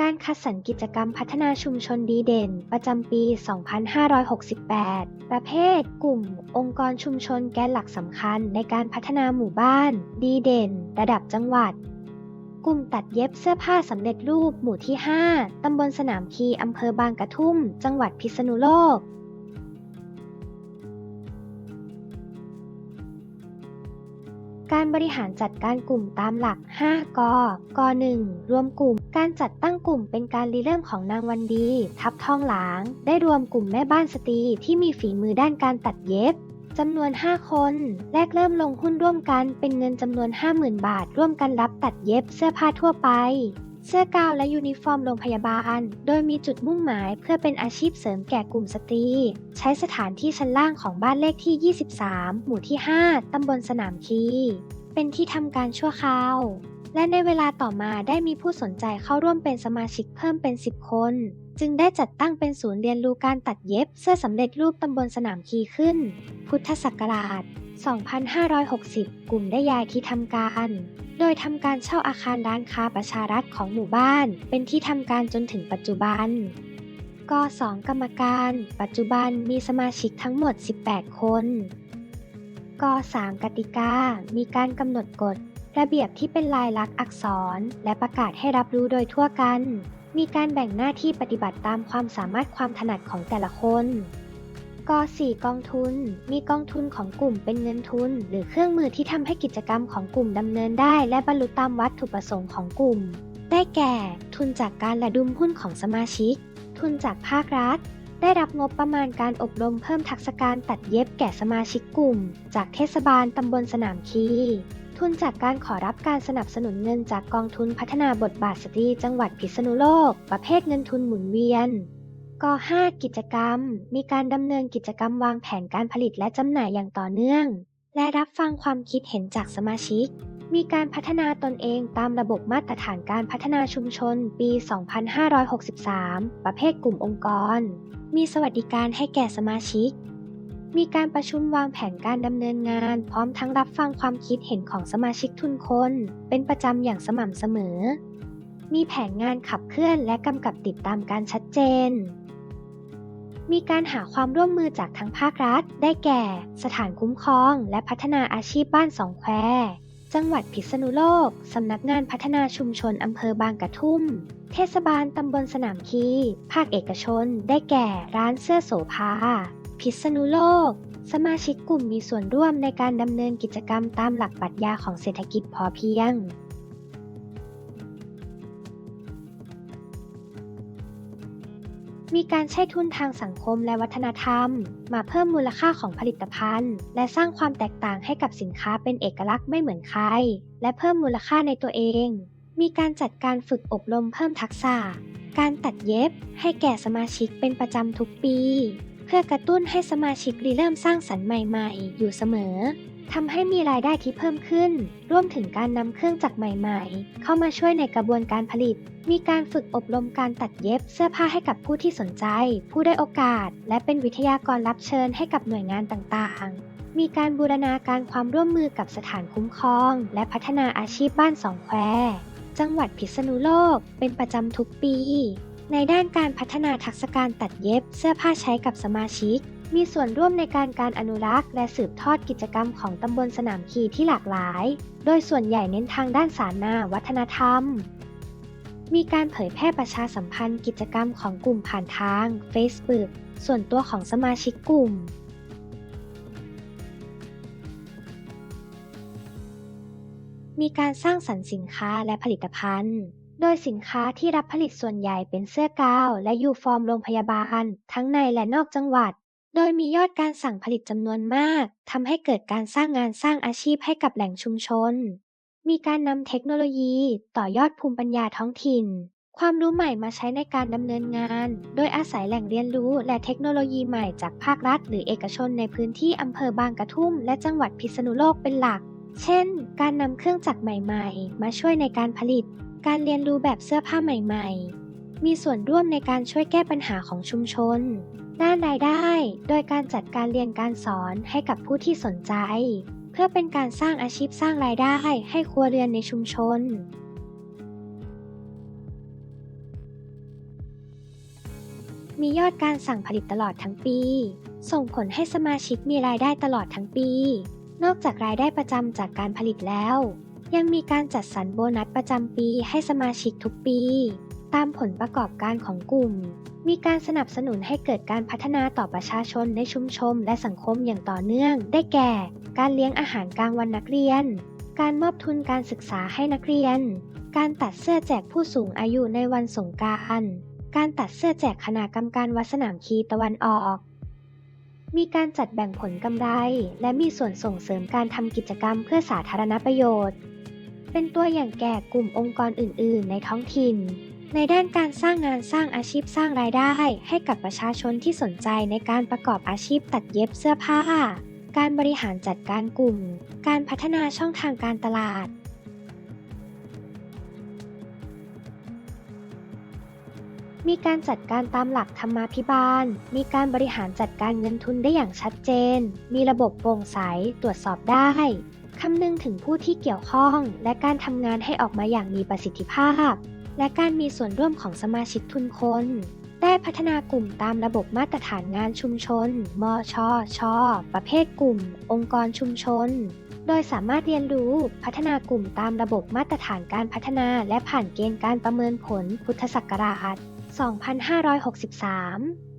การคัดสรรกิจกรรมพัฒนาชุมชนดีเด่น ประจำปี 2568 ประเภท กลุ่ม องค์กรชุมชนแกนหลักสำคัญในการพัฒนาหมู่บ้าน ดีเด่น ระดับจังหวัด กลุ่มตัดเย็บเสื้อผ้าสำเร็จรูปหมู่ที่ 5 ตำบลสนามคีอำเภอบางกระทุ่ม จังหวัดพิษณุโลก การบริหารจัดการกลุ่มตามหลัก 5 ก ก 1. รวมกลุ่ม การจัดตั้งกลุ่มเป็นการริเริ่มของนางวันดี ทับทองหลาง ได้รวมกลุ่มแม่บ้านสตรีที่มีฝีมือด้านการตัดเย็บจำนวน 5 คน แรกเริ่มลงหุ้นร่วมกันเป็นเงินจำนวน 50,000 บาท ร่วมกันรับตัดเย็บเสื้อผ้าทั่วไป เสื้อกาวและยูนิฟอร์มโรงพยาบาล โดยมีจุดมุ่งหมายเพื่อเป็นอาชีพเสริมแก่กลุ่มสตรี ใช้สถานที่ชั้นล่างของบ้านเลขที่ 23 หมู่ที่ 5 ตำบลสนามคี เป็นที่ทำการชั่วคราว และในเวลาต่อมาได้มีผู้สนใจเข้าร่วมเป็นสมาชิกเพิ่มเป็น 10 คน จึงได้จัดตั้งเป็นศูนย์เรียนรู้การตัดเย็บเสื้อสำเร็จรูปตำบลสนามคีขึ้น พุทธศักราช 2560 กลุ่มได้ย้ายที่ทำการ โดยทำการเช่าอาคารร้านค้าประชารัฐของหมู่บ้าน เป็นที่ทำการจนถึงปัจจุบัน ก2กรรมการ ปัจจุบันมีสมาชิกทั้งหมด 18 คนก3กติกา มีการกำหนดกฎ ระเบียบที่เป็นลายลักษณ์อักษร และประกาศให้รับรู้โดยทั่วกัน มีการแบ่งหน้าที่ปฏิบัติตามความสามารถความถนัดของแต่ละคน ก4กองทุน มีกองทุนของกลุ่มเป็นเงินทุน หรือเครื่องมือที่ทำให้กิจกรรมของกลุ่มดำเนินได้ และบรรลุตามวัตถุประสงค์ของกลุ่ม ได้แก่ ทุนจากการระดมหุ้นของสมาชิก ทุนจากภาครัฐ ได้รับงบประมาณการอบรมเพิ่มทักษะการตัดเย็บแก่สมาชิกกลุ่ม จากเทศบาลตำบลสนามคีทุนจากการขอรับการสนับสนุนเงินจากกองทุนพัฒนาบทบาทสตรีจังหวัดพิษณุโลก ประเภทเงินทุนหมุนเวียน ก 5 กิจกรรม มีการดำเนินกิจกรรมวางแผนการผลิตและจำหน่ายอย่างต่อเนื่อง และรับฟังความคิดเห็นจากสมาชิก มีการพัฒนาตนเองตามระบบมาตรฐานการพัฒนาชุมชนปี 2563 ประเภทกลุ่มองค์กร มีสวัสดิการให้แก่สมาชิก มีการประชุมวางแผนการดำเนินงาน พร้อมทั้งรับฟังความคิดเห็นของสมาชิกทุนคน เป็นประจำอย่างสม่ำเสมอมีแผนงานขับเคลื่อนและกำกับติดตามการชัดเจน มีการหาความร่วมมือจากทั้งภาครัฐ ได้แก่ สถานคุ้มครอง และพัฒนาอาชีพบ้านสองแควจังหวัดพิษณุโลก สำนักงานพัฒนาชุมชนอำเภอบางกระทุ่ม เทศบาลตำบลสนามคี ภาคเอกชน ได้แก่ร้านเสื้อโสภา พิษณุโลก สมาชิกกลุ่มมีส่วนร่วมในการดำเนินกิจกรรมตามหลักปรัชญาของเศรษฐกิจพอเพียง มีการใช้ทุนทางสังคมและวัฒนธรรม มาเพิ่มมูลค่าของผลิตภัณฑ์ และสร้างความแตกต่างให้กับสินค้าเป็นเอกลักษณ์ไม่เหมือนใคร และเพิ่มมูลค่าในตัวเอง มีการจัดการฝึกอบรมเพิ่มทักษะ การตัดเย็บให้แก่สมาชิกเป็นประจำทุกปี เพื่อกระตุ้นให้สมาชิกริเริ่มสร้างสรรค์ใหม่ ๆ อยู่เสมอ ทำให้มีรายได้ที่เพิ่มขึ้นรวมถึงการนำเครื่องจักรใหม่ๆ เข้ามาช่วยในกระบวนการผลิต มีการฝึกอบรมการตัดเย็บเสื้อผ้าให้กับผู้ที่สนใจ ผู้ได้โอกาส และเป็นวิทยากรรับเชิญให้กับหน่วยงานต่างๆ มีการบูรณาการความร่วมมือกับสถานคุ้มครอง และพัฒนาอาชีพบ้านสองแควจังหวัดพิษณุโลก เป็นประจำทุกปี ในด้านการพัฒนาทักษะการตัดเย็บเสื้อผ้าใช้กับสมาชิก มีส่วนร่วมในการการอนุรักษ์ และสืบทอดกิจกรรมของตำบลสนามคีที่หลากหลาย โดยส่วนใหญ่เน้นทางด้านสารนาวัฒนธรรม มีการเผยแพร่ประชาสัมพันธ์กิจกรรมของกลุ่มผ่านทาง Facebook ส่วนตัวของสมาชิกกลุ่มมีการสร้างสรรค์สินค้าและผลิตภัณฑ์ โดยสินค้าที่รับผลิตส่วนใหญ่เป็นเสื้อกาว และยูฟอร์มโรงพยาบาล ทั้งในและนอกจังหวัด โดยมียอดการสั่งผลิตจำนวนมากทำให้เกิดการสร้างงานสร้างอาชีพให้กับแหล่งชุมชน มีการนำเทคโนโลยี ต่อยอดภูมิปัญญาท้องถิ่น ความรู้ใหม่มาใช้ในการดำเนินงาน โดยอาศัยแหล่งเรียนรู้และเทคโนโลยีใหม่จากภาครัฐ หรือเอกชนในพื้นที่อำเภอบางกระทุ่ม และจังหวัดพิษณุโลกเป็นหลัก เช่น การนำเครื่องจักรใหม่ๆ มาช่วยในการผลิต การเรียนรู้แบบเสื้อผ้าใหม่ ๆ มีส่วนร่วมในการช่วยแก้ปัญหาของชุมชน ด้านรายได้ โดยการจัดการเรียนการสอนให้กับผู้ที่สนใจ เพื่อเป็นการสร้างอาชีพสร้างรายได้ให้ครัวเรือนในชุมชน มียอดการสั่งผลิตตลอดทั้งปี ส่งผลให้สมาชิกมีรายได้ตลอดทั้งปี นอกจากรายได้ประจำจากการผลิตแล้ว ยังมีการจัดสรรโบนัสประจำปีให้สมาชิกทุกปี ตามผลประกอบการของกลุ่ม มีการสนับสนุนให้เกิดการพัฒนาต่อประชาชนในชุมชนและสังคมอย่างต่อเนื่อง ได้แก่ การเลี้ยงอาหารกลางวันนักเรียน การมอบทุนการศึกษาให้นักเรียน การตัดเสื้อแจกผู้สูงอายุในวันสงกานต์การตัดเสื้อแจกคณะกรรมการวัดสนามคีตะวันออก มีการจัดแบ่งผลกำไร และมีส่วนส่งเสริมการทำกิจกรรมเพื่อสาธารณประโยชน์ เป็นตัวอย่างแก่กลุ่มองค์กรอื่น ๆ ในท้องถิ่น ในด้านการสร้างงานสร้างอาชีพสร้างรายได้ ให้กับประชาชนที่สนใจในการประกอบอาชีพตัดเย็บเสื้อผ้า การบริหารจัดการกลุ่ม การพัฒนาช่องทางการตลาด มีการจัดการตามหลักธรรมาภิบาล มีการบริหารจัดการเงินทุนได้อย่างชัดเจน มีระบบโปร่งใสตรวจสอบได้คำนึงถึงผู้ที่เกี่ยวข้อง และการทำงานให้ออกมาอย่างมีประสิทธิภาพ และการมีส่วนร่วมของสมาชิกทุนคน ได้พัฒนากลุ่มตามระบบมาตรฐานงานชุมชน มชช ประเภทกลุ่ม องค์กรชุมชน โดยสามารถเรียนรู้พัฒนากลุ่มตามระบบมาตรฐานการพัฒนา และผ่านเกณฑ์การประเมินผลพุทธศักราช 2563